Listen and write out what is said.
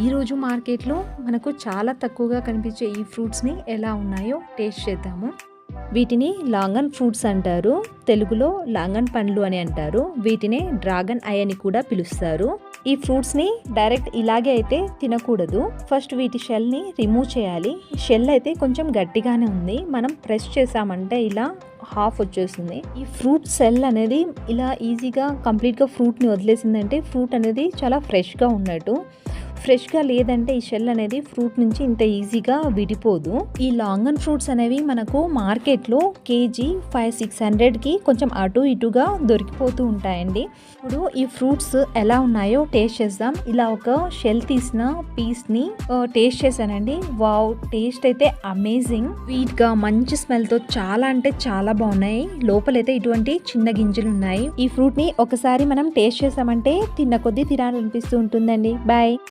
ఈరోజు మార్కెట్లో మనకు చాలా తక్కువగా కనిపించే ఈ ఫ్రూట్స్ని ఎలా ఉన్నాయో టేస్ట్ చేద్దాము. వీటిని లాంగన్ ఫ్రూట్స్ అంటారు తెలుగులో లాంగన్ పండ్లు అని అంటారు వీటిని డ్రాగన్ ఐ అని కూడా పిలుస్తారు. ఈ ఫ్రూట్స్ని డైరెక్ట్ ఇలాగే అయితే తినకూడదు. ఫస్ట్ వీటి షెల్ని రిమూవ్ చేయాలి. షెల్ అయితే కొంచెం గట్టిగానే ఉంది. మనం ప్రెస్ చేసామంటే ఇలా హాఫ్ వచ్చేస్తుంది. ఈ ఫ్రూట్ సెల్ అనేది ఇలా ఈజీగా కంప్లీట్గా ఫ్రూట్ని వదిలేసిందంటే ఫ్రూట్ అనేది చాలా ఫ్రెష్గా ఉన్నట్టు. ఫ్రెష్గా లేదంటే ఈ షెల్ అనేది ఫ్రూట్ నుంచి ఇంత ఈజీగా విడిపోదు. ఈ లాంగన్ ఫ్రూట్స్ అనేవి మనకు మార్కెట్లో కేజీ ఫైవ్ సిక్స్ హండ్రెడ్కి కొంచెం అటు ఇటుగా దొరికిపోతూ ఉంటాయండి. ఇప్పుడు ఈ ఫ్రూట్స్ ఎలా ఉన్నాయో టేస్ట్ చేద్దాం. ఇలా ఒక షెల్ తీసిన పీస్ని టేస్ట్ చేశానండి. వావ్ టేస్ట్ అయితే అమేజింగ్. స్వీట్గా మంచి స్మెల్తో చాలా అంటే చాలా బాగున్నాయి. లోపలైతే ఇటువంటి చిన్న గింజలు ఉన్నాయి. ఈ ఫ్రూట్ని ఒకసారి మనం టేస్ట్ చేసామంటే తిన్న కొద్దీ తినాలనిపిస్తూ ఉంటుందండి. బాయ్.